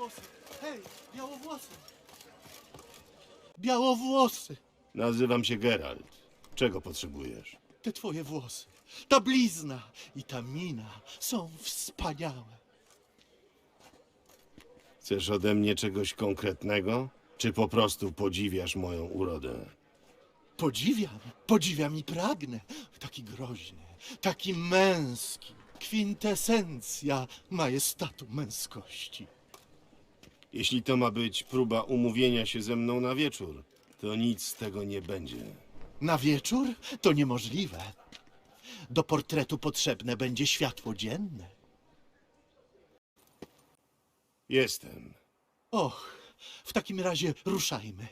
Białowłosy! Hej, białowłosy! Białowłosy! Nazywam się Geralt. Czego potrzebujesz? Te twoje włosy, ta blizna i ta mina są wspaniałe. Chcesz ode mnie czegoś konkretnego? Czy po prostu podziwiasz moją urodę? Podziwiam, podziwiam i pragnę. Taki groźny, taki męski. Kwintesencja majestatu męskości. Jeśli to ma być próba umówienia się ze mną na wieczór, to nic z tego nie będzie. Na wieczór to niemożliwe. Do portretu potrzebne będzie światło dzienne. Jestem. Och, w takim razie ruszajmy.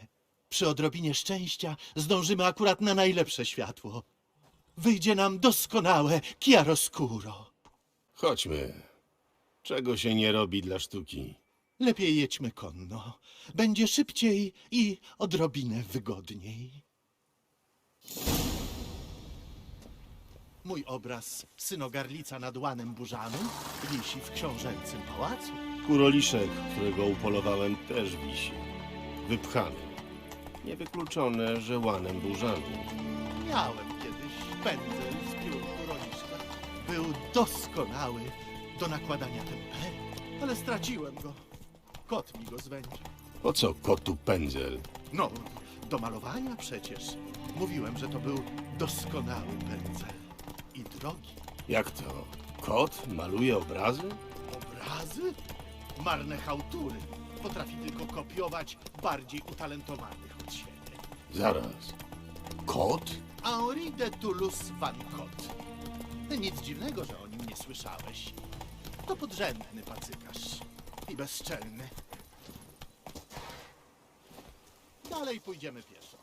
Przy odrobinie szczęścia zdążymy akurat na najlepsze światło. Wyjdzie nam doskonałe chiaroscuro. Chodźmy. Czego się nie robi dla sztuki? Lepiej jedźmy konno. Będzie szybciej i odrobinę wygodniej. Mój obraz synogarlica nad łanem burzanym wisi w książęcym pałacu. Kuroliszek, którego upolowałem, też wisi. Wypchany. Niewykluczone, że łanem burzanym. Miałem kiedyś pędzel z piór kuroliszka. Był doskonały do nakładania tempery, ale straciłem go. Kot mi go zwędził. Po co kotu pędzel? No, do malowania przecież. Mówiłem, że to był doskonały pędzel. I drogi. Jak to? Kot maluje obrazy? Obrazy? Marne hałtury. Potrafi tylko kopiować bardziej utalentowanych od siebie. Zaraz. Kot? Henri de Toulouse van Cott. Nic dziwnego, że o nim nie słyszałeś. To podrzędny pacykarz. I bezczelny. Dalej pójdziemy pieszo.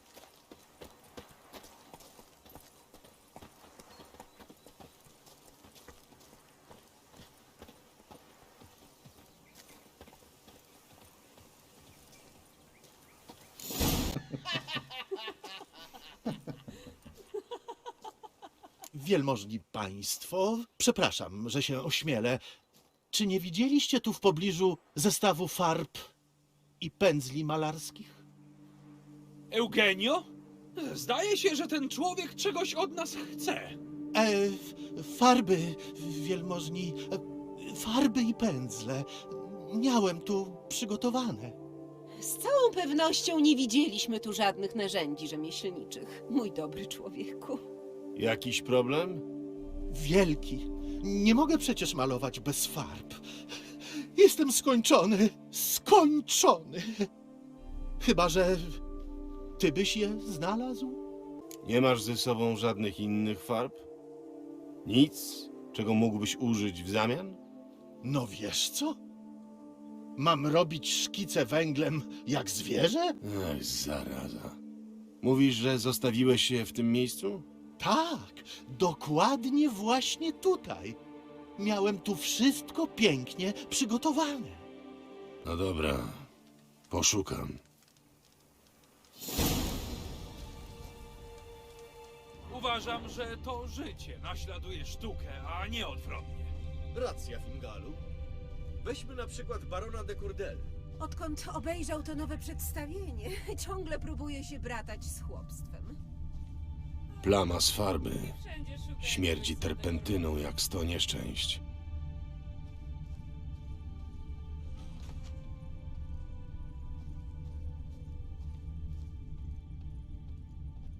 Wielmożni państwo, przepraszam, że się ośmielę. Czy nie widzieliście tu w pobliżu zestawu farb i pędzli malarskich? Eugenio? Zdaje się, że ten człowiek czegoś od nas chce. E, farby, wielmożni, e, farby i pędzle. Miałem tu przygotowane. Z całą pewnością nie widzieliśmy tu żadnych narzędzi rzemieślniczych, mój dobry człowieku. Jakiś problem? Wielki. Nie mogę przecież malować bez farb. Jestem skończony, skończony. Chyba, że ty byś je znalazł? Nie masz ze sobą żadnych innych farb? Nic, czego mógłbyś użyć w zamian? No wiesz co? Mam robić szkice węglem jak zwierzę? Ej, zaraza. Mówisz, że zostawiłeś się w tym miejscu? Tak, dokładnie właśnie tutaj. Miałem tu wszystko pięknie przygotowane. No dobra, poszukam. Uważam, że to życie naśladuje sztukę, a nie odwrotnie. Racja, Fingalu. Weźmy na przykład barona de Courdel. Odkąd obejrzał to nowe przedstawienie, ciągle próbuje się bratać z chłopstwem. Plama z farby. Śmierdzi terpentyną jak sto nieszczęść.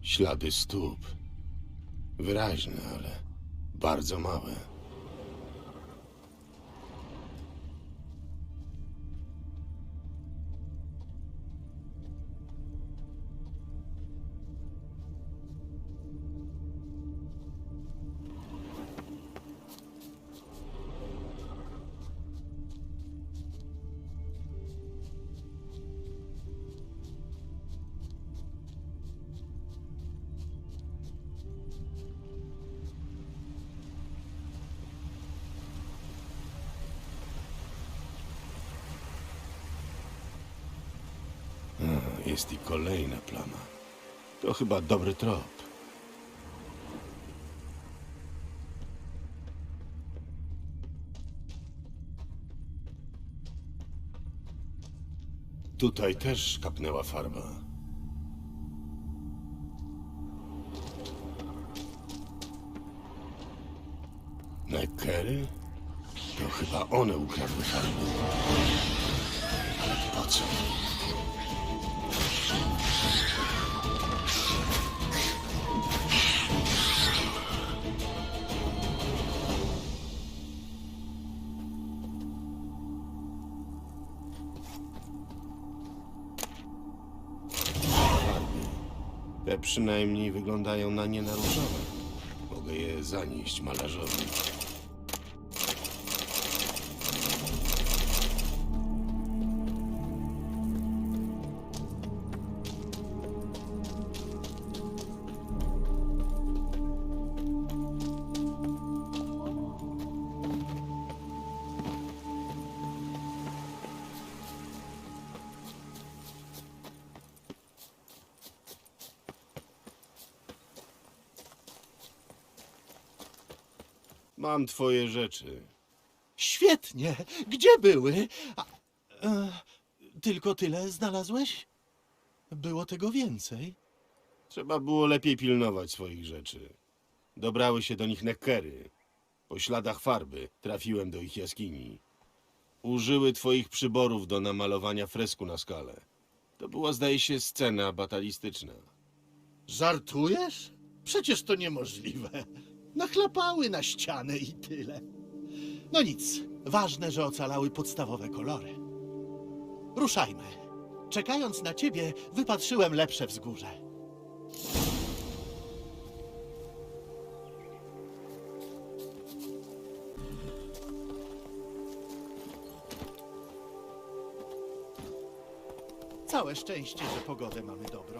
Ślady stóp. Wyraźne, ale bardzo małe. Jest i kolejna plama. To chyba dobry trop. Tutaj też kapnęła farba. Neckery? To chyba one ukradły farby. Ale po co? Przynajmniej wyglądają na nienaruszone. Mogę je zanieść malarzowi. Mam twoje rzeczy. Świetnie! Gdzie były? A, e, tylko tyle znalazłeś? Było tego więcej. Trzeba było lepiej pilnować swoich rzeczy. Dobrały się do nich Neckery. Po śladach farby trafiłem do ich jaskini. Użyły twoich przyborów do namalowania fresku na skale. To była, zdaje się, scena batalistyczna. Żartujesz? Przecież to niemożliwe. Nachlapały na ścianę i tyle. No nic, ważne, że ocalały podstawowe kolory. Ruszajmy. Czekając na ciebie, wypatrzyłem lepsze wzgórze. Całe szczęście, że pogodę mamy dobrą.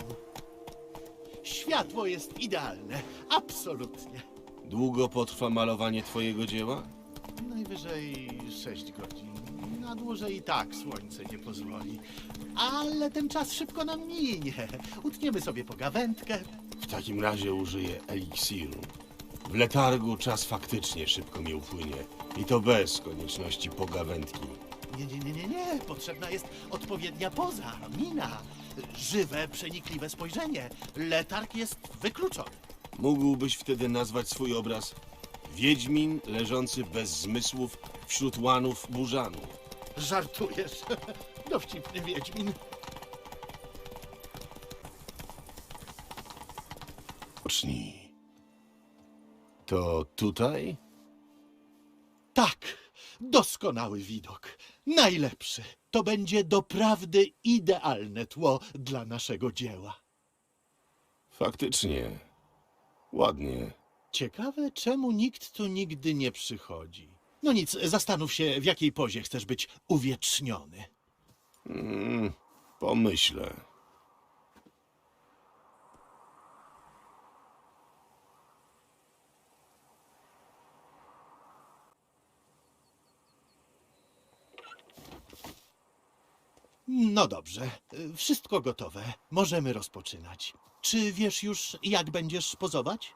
Światło jest idealne, absolutnie. Długo potrwa malowanie twojego dzieła? Najwyżej 6 godzin. Na dłużej i tak słońce nie pozwoli. Ale ten czas szybko nam minie. Utniemy sobie pogawędkę. W takim razie użyję eliksiru. W letargu czas faktycznie szybko mi upłynie. I to bez konieczności pogawędki. Nie, nie, nie, nie, nie. Potrzebna jest odpowiednia poza, mina. Żywe, przenikliwe spojrzenie. Letarg jest wykluczony. Mógłbyś wtedy nazwać swój obraz Wiedźmin leżący bez zmysłów wśród łanów burzanów. Żartujesz. Dowcipny Wiedźmin. Pocznij. To tutaj? Tak, doskonały widok. Najlepszy. To będzie doprawdy idealne tło dla naszego dzieła. Faktycznie. Ładnie. Ciekawe, czemu nikt tu nigdy nie przychodzi. No nic, zastanów się, w jakiej pozie chcesz być uwieczniony. Mm, pomyślę. No dobrze, wszystko gotowe. Możemy rozpoczynać. Czy wiesz już, jak będziesz pozować?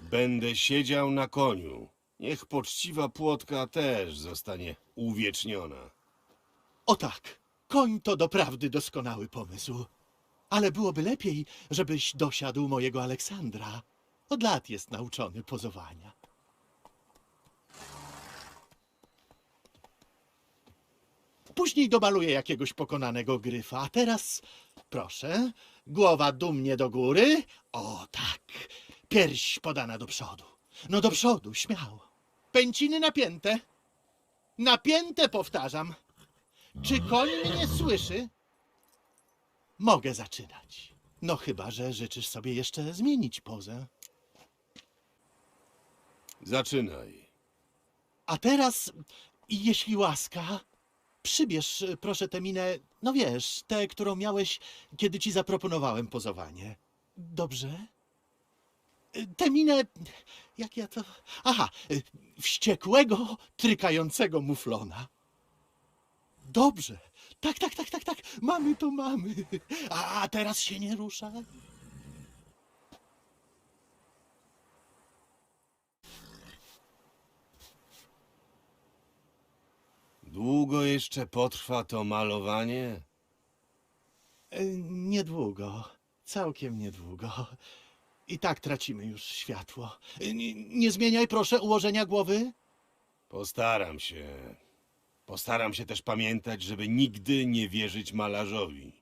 Będę siedział na koniu. Niech poczciwa płotka też zostanie uwieczniona. O tak, koń to doprawdy doskonały pomysł. Ale byłoby lepiej, żebyś dosiadł mojego Aleksandra. Od lat jest nauczony pozowania. Później domaluję jakiegoś pokonanego gryfa. A teraz, proszę, głowa dumnie do góry. O tak, pierś podana do przodu. No do przodu, śmiało. Pęciny napięte. Napięte, powtarzam. Czy koń mnie słyszy? Mogę zaczynać. No chyba, że życzysz sobie jeszcze zmienić pozę. Zaczynaj. A teraz, jeśli łaska, przybierz y, proszę tę minę, no wiesz, tę, którą miałeś, kiedy ci zaproponowałem pozowanie. Dobrze? Y, Tę minę, jak ja to... Aha, y, wściekłego, trykającego muflona. Dobrze. Tak, tak, tak, tak, tak. Mamy to mamy. A teraz się nie rusza. Długo jeszcze potrwa to malowanie? E, Niedługo, całkiem niedługo. I tak tracimy już światło. E, Nie, nie zmieniaj proszę ułożenia głowy. Postaram się. Postaram się też pamiętać, żeby nigdy nie wierzyć malarzowi.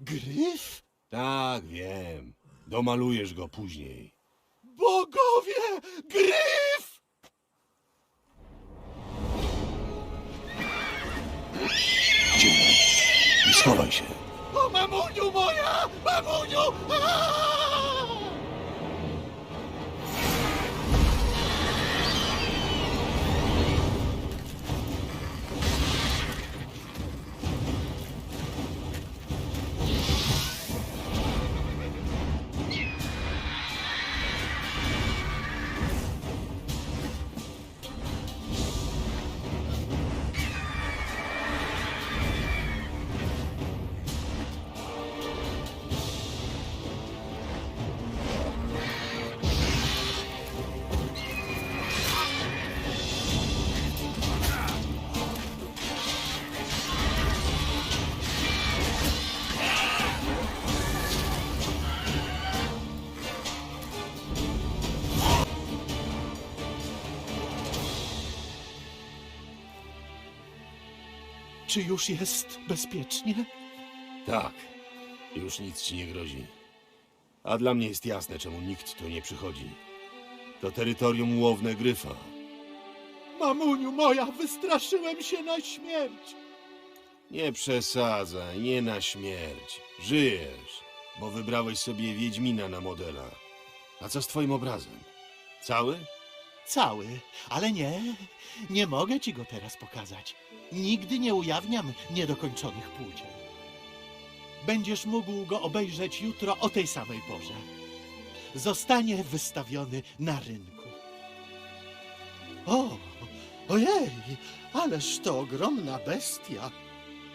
Gryf? Tak, wiem. Domalujesz go później. Bogowie! Gryf! Cicho. I schowaj się. O, mamuniu moja! Mamuniu! Aaaa! Czy już jest bezpiecznie? Tak. Już nic ci nie grozi. A dla mnie jest jasne, czemu nikt tu nie przychodzi. To terytorium łowne gryfa. Mamuniu moja, wystraszyłem się na śmierć. Nie przesadzaj, nie na śmierć. Żyjesz, bo wybrałeś sobie Wiedźmina na modela. A co z twoim obrazem? Cały? Cały, ale nie, nie mogę ci go teraz pokazać. Nigdy nie ujawniam niedokończonych płócien. Będziesz mógł go obejrzeć jutro o tej samej porze. Zostanie wystawiony na rynku. O, ojej, ależ to ogromna bestia.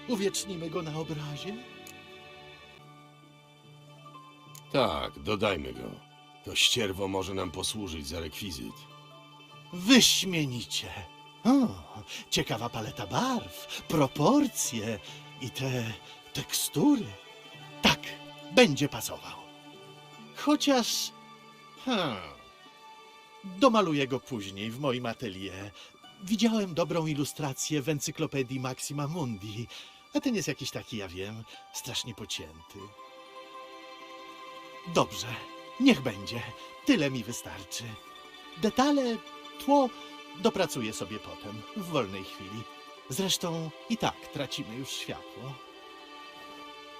Uwiecznimy go na obrazie? Tak, dodajmy go. To ścierwo może nam posłużyć za rekwizyt. Wyśmienicie. O, ciekawa paleta barw, proporcje i te tekstury. Tak, będzie pasował. Chociaż. Hmm, domaluję go później w moim atelier. Widziałem dobrą ilustrację w encyklopedii Maxima Mundi. A ten jest jakiś taki, ja wiem, strasznie pocięty. Dobrze, niech będzie. Tyle mi wystarczy. Detale, tło dopracuję sobie potem, w wolnej chwili. Zresztą i tak tracimy już światło.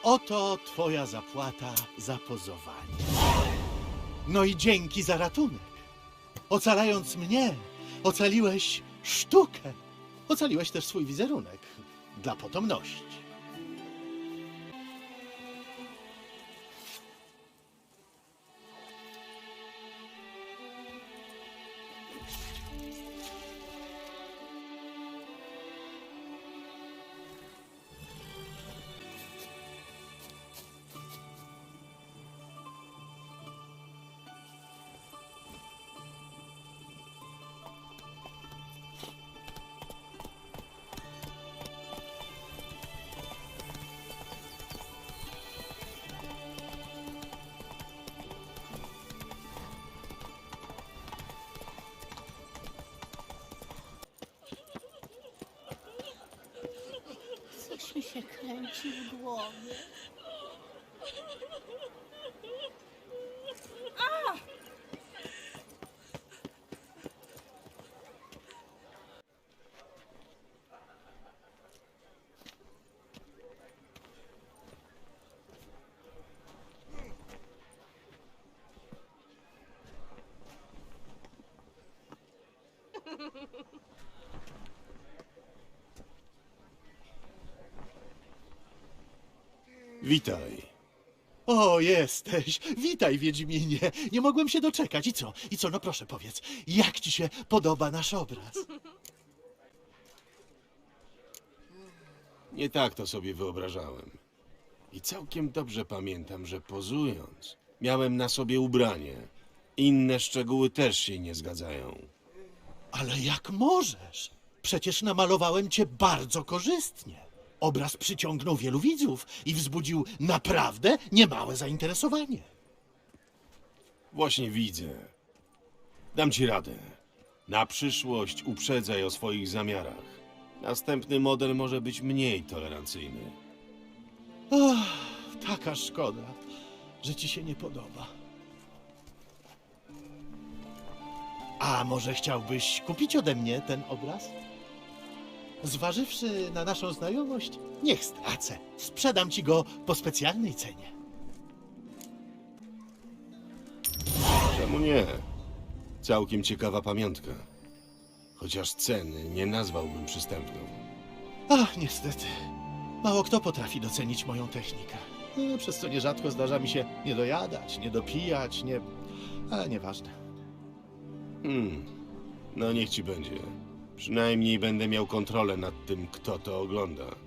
Oto twoja zapłata za pozowanie. No i dzięki za ratunek. Ocalając mnie, ocaliłeś sztukę. Ocaliłeś też swój wizerunek dla potomności. Się kręci w głowie. Witaj. O, jesteś! Witaj, Wiedźminie! Nie mogłem się doczekać. I co? I co? No proszę powiedz, jak ci się podoba nasz obraz? Nie tak to sobie wyobrażałem. I całkiem dobrze pamiętam, że pozując, miałem na sobie ubranie. Inne szczegóły też się nie zgadzają. Ale jak możesz? Przecież namalowałem cię bardzo korzystnie. Obraz przyciągnął wielu widzów i wzbudził naprawdę niemałe zainteresowanie. Właśnie widzę. Dam ci radę. Na przyszłość uprzedzaj o swoich zamiarach. Następny model może być mniej tolerancyjny. Ach, taka szkoda, że ci się nie podoba. A może chciałbyś kupić ode mnie ten obraz? Zważywszy na naszą znajomość, niech stracę. Sprzedam ci go po specjalnej cenie. Czemu nie? Całkiem ciekawa pamiątka. Chociaż ceny nie nazwałbym przystępną. Ach, niestety. Mało kto potrafi docenić moją technikę. No, Przez co nierzadko zdarza mi się nie dojadać, nie dopijać, nie... Ale nieważne. Hmm. No niech ci będzie. Przynajmniej będę miał kontrolę nad tym, kto to ogląda.